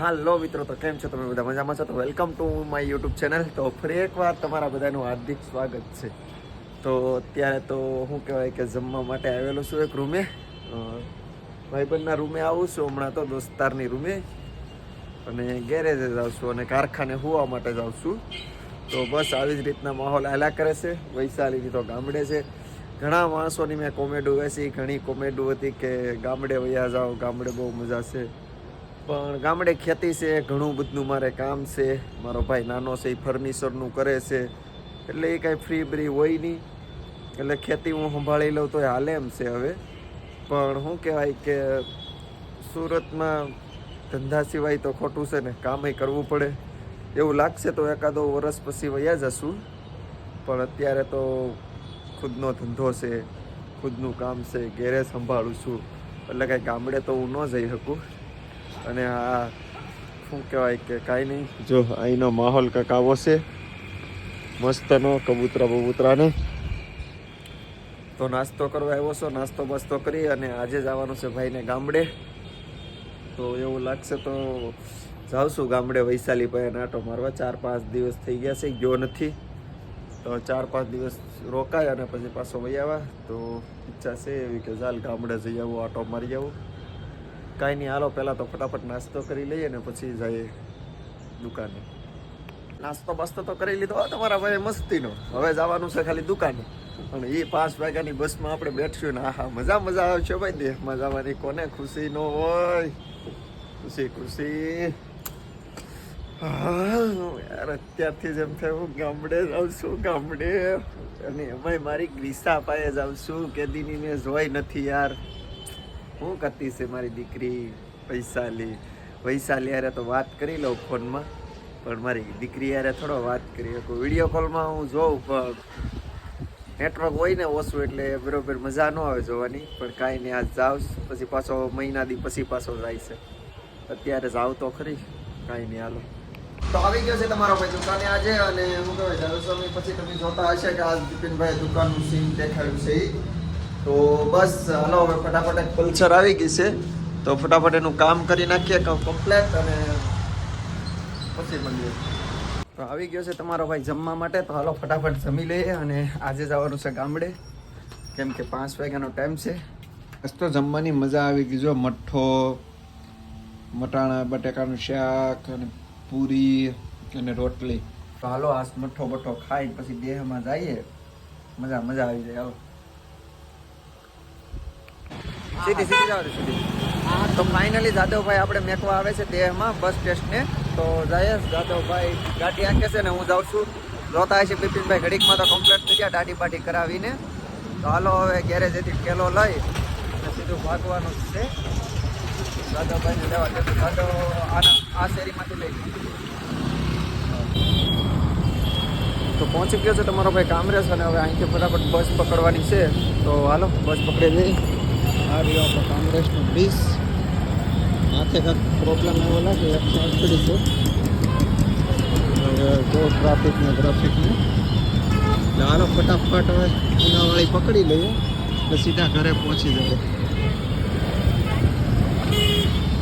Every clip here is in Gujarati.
હાલો મિત્રો, તો કેમ છો તમે બધા? મજામાં છો? તો welcome to my YouTube channel તો ફરી એકવાર તમારા બધાનું હાર્દિક સ્વાગત છે. તો અત્યારે તો શું કહેવાય કે જમવા માટે આવેલો છું એક રૂમે. ભાઈબંધના રૂમે આવું છું, હમણાં તો દોસ્તારની રૂમે. અને ગેરેજે જાઉં છું અને કારખાને હોવા માટે જાઉં છું. તો બસ આવી જ રીતના માહોલ આલા કરે છે. વૈશાલીની તો ગામડે છે. ઘણા માણસોની મેં કોમેડું વેચી, ઘણી કોમેડો હતી કે ગામડે વયા જાઓ, ગામડે બહુ મજા છે. પણ ગામડે ખેતી છે, ઘણું બધું મારે કામ છે. મારો ભાઈ નાનો છે એ ફર્નિચરનું કરે છે. એટલે એ કાંઈ ફ્રી બ્રી હોય નહીં. એટલે ખેતી હું સંભાળી લઉં તો હાલે એમ છે હવે. પણ શું કહેવાય કે સુરતમાં ધંધા સિવાય તો ખોટું છે ને કામે કરવું પડે. એવું લાગશે તો એકાદો વર્ષ પછી વયા જશું. પણ અત્યારે તો ખુદનો ધંધો છે, ખુદનું કામ છે ગેરેજ સંભાળું છું. એટલે કાંઈ ગામડે તો હું ન જઈ શકું. અને આ, શું કહેવાય કે કાંઈ નહીં, જો અહીંનો માહોલ કંઈક આવો છે. મસ્તનો કબૂતરા બબૂતરાને. તો નાસ્તો કરવા આવ્યો છો, નાસ્તો બાસ્તો કરી અને આજે જવાનું છે ભાઈને ગામડે. તો એવું લાગશે તો જાઉં છું ગામડે વૈશાલી ભાઈ નાટો મારવા. ચાર પાંચ દિવસ થઈ ગયા છે, ગયો નથી. તો ચાર પાંચ દિવસ રોકાય અને પછી પાછો આવ્યા તો ઈચ્છા છે એવી કે ચાલ ગામડે જઈ આવું, આટો મારી આવું. કાંઈ નહીં, હાલો, પહેલાં તો ફટાફટ નાસ્તો કરી લઈએ ને પછી જઈએ દુકાને. નાસ્તો બાસ્તો તો કરી લીધો તમારા ભાઈ મસ્તીનો. હવે જવાનું છે ખાલી દુકાને. અને એ પાંચ વાગ્યાની બસમાં આપણે બેઠશું ને, આહા, મજા મજા આવશે ભાઈ દેહમાં જવાની. કોને ખુશી નો હોય. ખુશી ખુશી. યાર, અત્યારથી જ એમ થાય ગામડે જાઉં છું, ગામડે. અને એમાંય મારી ગ્રીસા પાસે જાઉં છું કેદીની મેં જોઈ નથી યાર. શું કરતી છે મારી દીકરી વૈશાલી? વૈશાલી યારે તો વાત કરી લઉં ફોનમાં, પણ મારી દીકરી યારે થોડો વાત કરી શકું. વીડિયો કોલમાં હું જોઉં, પણ નેટવર્ક હોય ને ઓછું એટલે બરોબર મજા ન આવે જોવાની, પણ કાંઈ નહીં, આજ જાઉં પછી પાછો મહિના દી પછી પાછો જાય છે. અત્યારે જાવ તો ખરી, કાંઈ નહીં, હાલો. તો આવી ગયો છે તમારો ભાઈ દુકાને આજે અને હું કહેવાય સમય પછી તમે જોતા હશે કે આજ બિપિનભાઈ દુકાનનું સીન દેખાડ્યું છે. તો બસ, હાલો, હવે ફટાફટ પલ્સર આવી ગઈ છે. તો ફટાફટ એનું કામ કરી નાખીએ કમ્પ્લેટ અને પછી મળીએ. તો આવી ગયો છે તમારો ભાઈ જમવા માટે. તો હાલો, ફટાફટ જમી લઈએ અને આજે જવાનું છે ગામડે. કેમ કે પાંચ વાગ્યાનો ટાઈમ છે. તો જમવાની મજા આવી ગઈ જો. મઠ્ઠો, મટાણા, બટેકાનું શાક અને પૂરી અને રોટલી. તો હાલો આ મઠ્ઠો બઠ્ઠો ખાઈ, પછી દેહમાં જઈએ. મજા મજા આવી જાય, હાલો. સીધી સીધી જાવ સીધી તો ફાઇનલી જાદવભાઈ આપણે મેકવા આવે છે દેહમાં બસ સ્ટેશને તો જઈએ, જાદવભાઈ ગાડી આંકે છે ને હું જાઉં છું. જોતા હશે બિપિનભાઈ ઘડીકમાં તો કમ્પ્લેટ થઈ ગયા દાઢી બાટી કરાવીને. તો હાલો હવે ગેરેજેથી કેલો લઈ અને સીધું ભાગવાનું છે. જાદવભાઈને લેવા દે જાદવ આના આ શેરીમાંથી લઈ તો પહોંચી ગયો છે તમારો ભાઈ કામરેજ અને હવે અહીંથી ફટાફટ બસ પકડવાની છે. તો હાલો બસ પકડી જઈ આ રહ્યો કામરેજનો બ્રિજ માથે કાંઈક પ્રોબ્લેમ એવો લાગે, એક છે. હવે જો ટ્રાફિકને ટ્રાફિકને એટલે હાલો ફટાફટ હવે ઉનાવાળી પકડી લઈએ, એટલે સીધા ઘરે પહોંચી જાય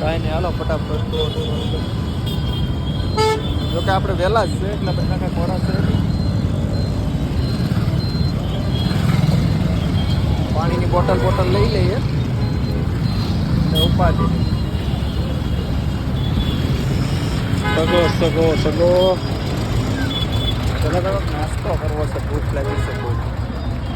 કાંઈ નહીં, હાલો ફટાફટ. જોકે આપણે વહેલા જ છે, એટલે બધા કાંઈ ખોરાક છે પાણીની બોટલ બોટલ લઈ લઈએ. ને ઉપાડી સગો સગો સગો. ચલો તમે નાસ્તો કરવો છે ભૂખ લાગી છે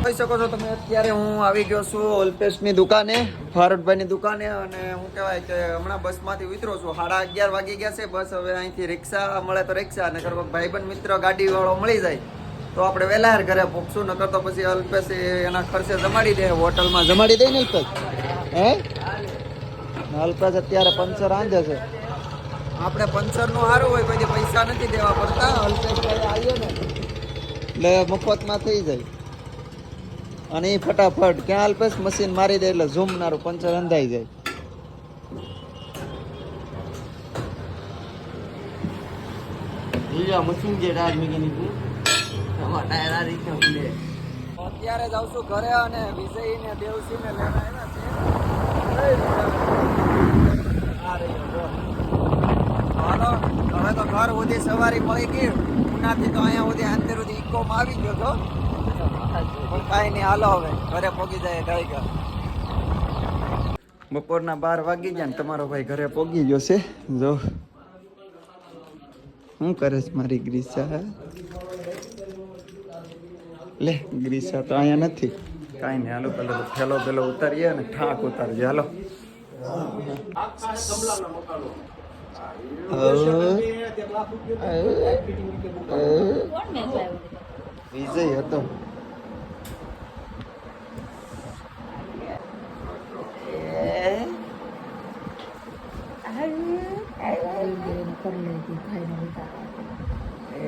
કહી શકો છો તમે અત્યારે હું આવી ગયો છું ઓલપેસ્ટની દુકાને ભારતભાઈની દુકાને અને હું કહેવાય કે હમણાં બસમાંથી ઉતરો છું. સાડા અગિયાર વાગી ગયા છે બસ હવે અહીંથી રિક્ષા મળે તો રિક્ષા અને ભાઈબંધ મિત્ર ગાડી વાળો મળી જાય. તો આપણે વહેલા ઘરે પહોંચશું નકર તો પછી અલ્પેશ એના ખર્ચે જમાડી દે, હોટલમાં જમાડી દે ને અલ્પેશ હે? અલ્પેશ અત્યારે પંચર આંધે છે. આપણે પંચરનું સારું હોય, પછી પૈસા નથી દેવા પડતા અલ્પેશ આવીએ ને. એટલે મફતમાં થઈ જાય. અને એ ફટાફટ, ક્યાં અલ્પેશ મશીન મારી દે એટલે ઝૂમનારું પંચર અંધાઈ જાય. મશીન જે રાજ મેકેનિક ટાયર આ રીતે ઉડે અત્યારે જાઉં છું ઘરે અને વિજય ને દેવસિંહ ને લેવા આવ્યા આ રહ્યો ઘર સુધી સવારી મળી ગઈ. ઉનાથી તો અહીંયા સુધી અંતર સુધી ઇકોમાં આવી ગયો તો પણ કાંઈ નહીં, હાલો હવે, ઘરે પહોંચી જાય કઈ બપોરના બાર વાગી ગયા ને, તમારો ભાઈ ઘરે પોગી ગયો છે. જો. શું કરે છે મારી ગ્રીસા? લે ગ્રીસા તો અહીંયા નથી કાંઈ નહીં હાલો પેલો થેલો પેલો ઉતારીએ અને ઠાક ઉતારીએ હાલો વિજય હતો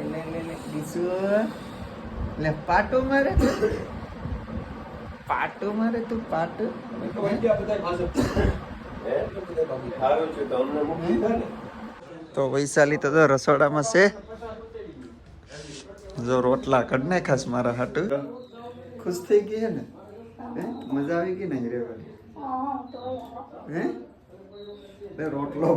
લે લે લે બીજુ લે, પાટો મારે પાટો મારે તું પાટો. તો વૈશાલી તો રસોડામાં છે. જો રોટલા કઢ નાખાસ મારા હાટુ. ખુશ થઈ ગઈ ને? મજા આવી ગઈ ને રેવાની હે? રોટલો.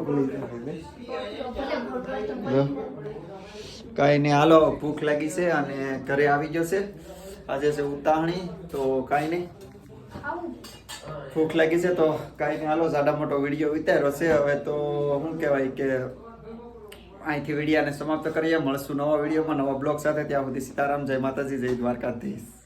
કાંઈ નહીં હાલો ભૂખ લાગી છે અને ઘરે આવી ગયો છે. આજે છે ઉતાહણી તો કાંઈ નહીં. ભૂખ લાગી છે તો કાંઈ નહીં હાલો ઝાડા મોટો વીડિયો ઉતાર્યો છે. હવે તો શું કહેવાય કે અહીંથી વિડીયાને સમાપ્ત કરીએ. મળશું નવા વિડીયોમાં નવા બ્લોગ સાથે. ત્યાં સુધી સીતારામ જય માતાજી જય દ્વારકાધીશ.